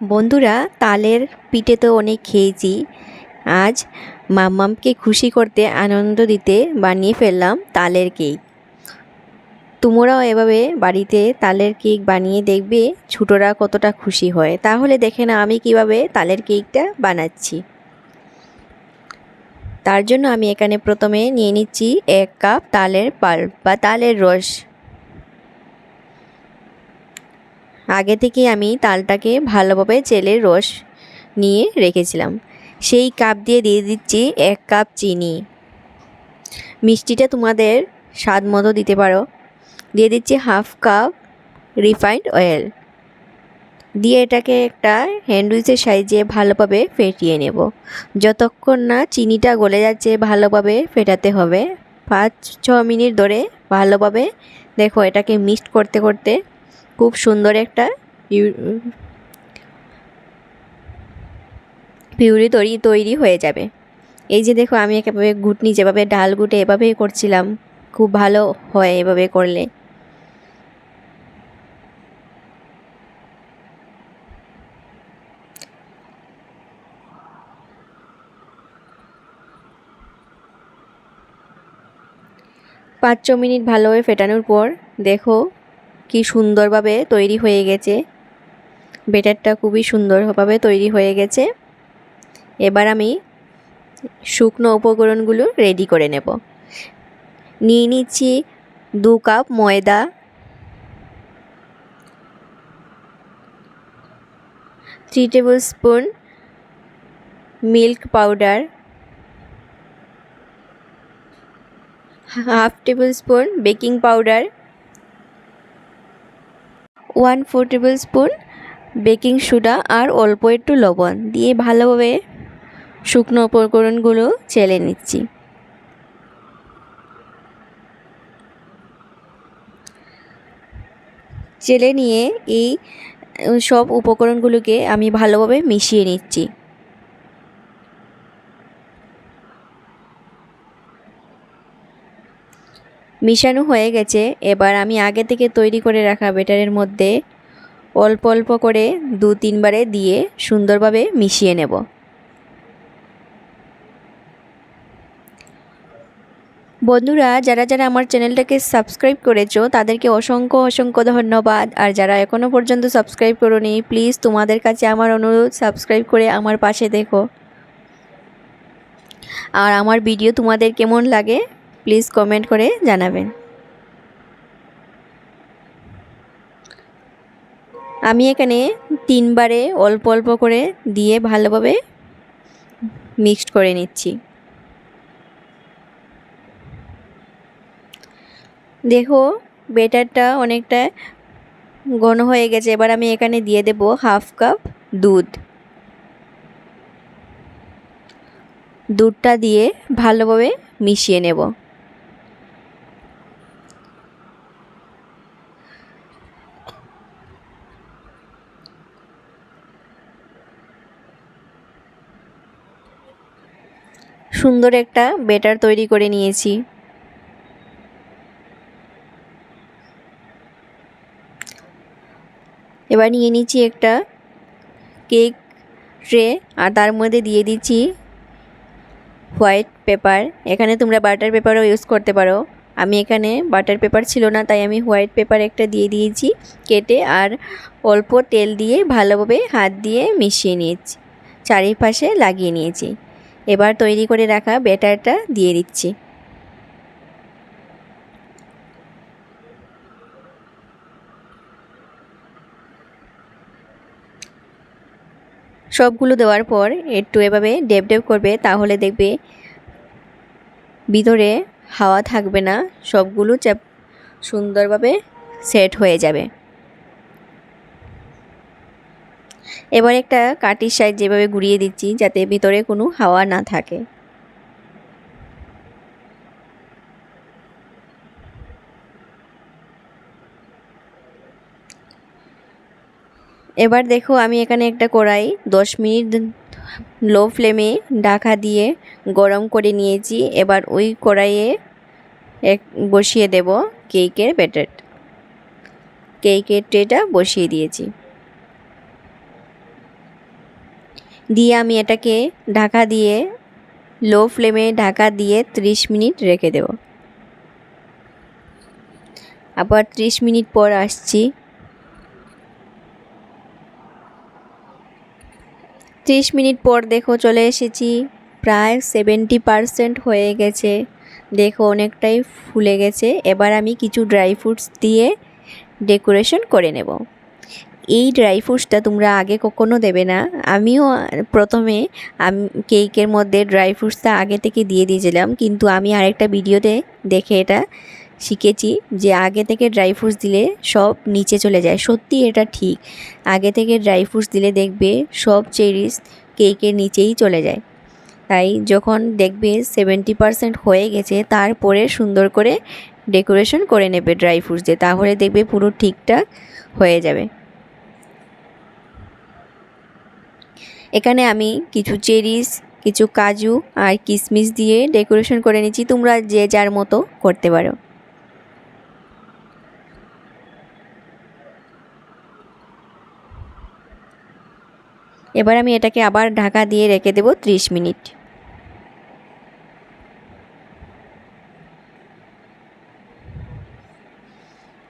বন্ধুরা, তালের পিঠে তো অনেক খেয়েছি। আজ মাম্মামকে খুশি করতে আনন্দ দিতে বানিয়ে ফেললাম তালের কেক। তোমরাও এভাবে বাড়িতে তালের কেক বানিয়ে দেখবে, ছোটরা কতটা খুশি হয়। তাহলে দেখে না আমি কীভাবে তালের কেকটা বানাচ্ছি। তার জন্য আমি এখানে প্রথমে নিয়ে নিচ্ছি এক কাপ তালের পাল্প বা তালের রস। আগে থেকে আমি তালটাকে ভালোভাবে চেলে রস নিয়ে রেখেছিলাম। সেই কাপ দিয়ে দিয়ে দিচ্ছি এক কাপ চিনি। মিষ্টিটা তোমাদের স্বাদ মতো দিতে পারো। দিয়ে দিচ্ছি হাফ কাপ রিফাইন্ড অয়েল। দিয়ে এটাকে একটা হ্যান্ডউইচের সাইজে ভালোভাবে ফেটিয়ে নেব। যতক্ষণ না চিনিটা গলে যাচ্ছে ভালোভাবে ফেটাতে হবে। পাঁচ ছ মিনিট ধরে ভালোভাবে দেখো এটাকে মিক্সড করতে করতে খুব সুন্দর একটা পিউরি তৈরি তৈরি হয়ে যাবে। এই যে দেখো, আমি একেভাবে ঘুটনি যেভাবে, ডাল গুটে এভাবেই করছিলাম, খুব ভালো হয় এভাবে করলে। পাঁচ ছ মিনিট ভালোভাবে ফেটানোর পর দেখো কি সুন্দরভাবে তৈরি হয়ে গেছে। বেটারটা খুবই সুন্দরভাবে তৈরি হয়ে গেছে। এবার আমি শুকনো উপকরণগুলো রেডি করে নেব। নিয়ে নিচ্ছি দু কাপ ময়দা। Three tablespoon milk powder half tablespoon baking powder one four tablespoon, baking soda আর অল্প একটু লবণ দিয়ে ভালোভাবে শুকনো উপকরণগুলো চেলে নিচ্ছি। চেলে নিয়ে এই, সব উপকরণগুলোকে আমি ভালোভাবে মিশিয়ে নিচ্ছি। মিশানো হয়ে গেছে, এবার আমি আগে থেকে তৈরি করে রাখা বেটারের মধ্যে অল্প অল্প করে দু তিনবারে দিয়ে সুন্দরভাবে মিশিয়ে নেব। বন্ধুরা, যারা যারা আমার চ্যানেলটাকে সাবস্ক্রাইব করেছ, তাদেরকে অসংখ্য অসংখ্য ধন্যবাদ। আর যারা এখনও পর্যন্ত সাবস্ক্রাইব করোনি, প্লিজ তোমাদের কাছে আমার অনুরোধ, সাবস্ক্রাইব করে আমার পাশে দেখো। আর আমার ভিডিও তোমাদের কেমন লাগে প্লিজ কমেন্ট করে জানাবেন। আমি এখানে তিনবারে অল্প অল্প করে দিয়ে ভালোভাবে মিক্সড করে নিচ্ছি। দেখো বেটারটা অনেকটা ঘন হয়ে গেছে। এবার আমি এখানে দিয়ে দেব হাফ কাপ দুধ। দুধটা দিয়ে ভালোভাবে মিশিয়ে নেব। সুন্দর একটা বেটার তৈরি করে নিয়েছি। এবার নিয়ে নিচ্ছি একটা কেক ট্রে আর তার মধ্যে দিয়ে দিচ্ছি হোয়াইট পেপার। এখানে তোমরা বাটার পেপারও ইউজ করতে পারো। আমি এখানে বাটার পেপার ছিল না, তাই আমি হোয়াইট পেপার একটা দিয়ে দিয়েছি কেটে আর অল্প তেল দিয়ে ভালোভাবে হাত দিয়ে মিশিয়ে নিয়েছি, চারিপাশে লাগিয়ে নিয়েছি। এবার তৈরি করে রাখা ব্যাটারটা দিয়ে দিচ্ছি। সবগুলো দেওয়ার পর একটু এভাবে ডেপ ডেপ করবে, তাহলে দেখবে ভিতরে হাওয়া থাকবে না, সবগুলো সুন্দরভাবে সেট হয়ে যাবে। এবার একটা কাটির সাইজ যেভাবে ঘুরিয়ে দিচ্ছি, যাতে ভিতরে কোনো হাওয়া না থাকে। এবার দেখো আমি এখানে একটা কড়াই দশ মিনিট লো ফ্লেমে ঢাকা দিয়ে গরম করে নিয়েছি। এবার ওই কড়াইয়ে এক বসিয়ে দেব কেকের ব্যাটার। কেকের ট্রেটা বসিয়ে দিয়েছি। দিয়ে আমি এটাকে ঢাকা দিয়ে লো ফ্লেমে ঢাকা দিয়ে 30 মিনিট রেখে দেব। আবার 30 মিনিট পর আসছি। 30 মিনিট পর দেখো চলে এসেছি। প্রায় সেভেন্টি পারসেন্ট হয়ে গেছে। দেখো অনেকটাই ফুলে গেছে। এবার আমি কিছু ড্রাই ফ্রুটস দিয়ে ডেকোরেশন করে নেব। এই ড্রাই ফ্রুটসটা তোমরা আগে কখনো দেবে না। আমিও প্রথমে আমি কেকের মধ্যে ড্রাই ফ্রুটসটা আগে থেকে দিয়ে দিয়েছিলাম, কিন্তু আমি আরেকটা ভিডিওতে দেখে এটা শিখেছি যে আগে থেকে ড্রাই ফ্রুটস দিলে সব নিচে চলে যায়। সত্যি এটা ঠিক। আগে থেকে ড্রাই ফ্রুটস দিলে দেখবে সব চেরিস কেকের নিচেই চলে যায়। তাই যখন দেখবে সেভেন্টি পারসেন্ট হয়ে গেছে, তারপরে সুন্দর করে ডেকোরেশন করে নেবে ড্রাই ফ্রুটস দিয়ে। তাহলে দেখবে পুরো ঠিকঠাক হয়ে যাবে। এখানে আমি কিছু চেরিস কিছু কাজু আর কিশমিশ দিয়ে ডেকোরেশন করে নিচ্ছি। তোমরা যে যার মতো করতে পারো। এবার আমি এটাকে আবার ঢাকা দিয়ে রেখে দেবো ত্রিশ মিনিট।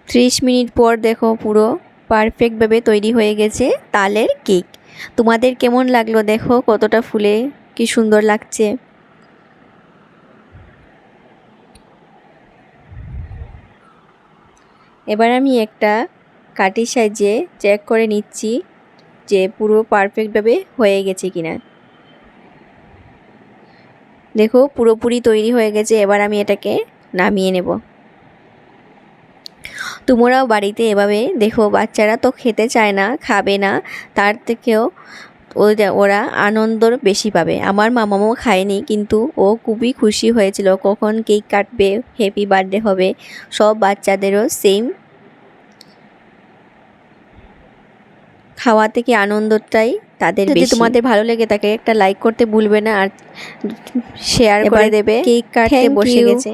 ত্রিশ মিনিট পর দেখো পুরো পারফেক্টভাবে তৈরি হয়ে গেছে তালের কেক। তোমাদের কেমন লাগল দেখো? কতটা ফুলে? কি সুন্দর লাগছে? এবার আমি একটা কাটির সাইজে চেক করে নিচ্ছি যে পুরো পারফেক্টভাবে হয়ে গেছে কিনা। দেখো পুরোপুরি তৈরি হয়ে গেছে, এবার আমি এটাকে নামিয়ে নেব। তোমরাও বাড়িতে এভাবে দেখো বাচ্চারা তো খেতে চায় না খাবে না তার থেকেও ওরা আনন্দর বেশি পাবে। আমার মামামও খায়নি কিন্তু ও খুবই খুশি হয়েছিল। কখন কেক কাটবে হ্যাপি বার্থডে হবে সব বাচ্চাদেরও সেম খাওয়া থেকে আনন্দটাই তাদের যদি তোমাদের ভালো লেগে থাকে একটা লাইক করতে ভুলবে না আর শেয়ার করে দেবে। কেক কাটতে বসে গেছে।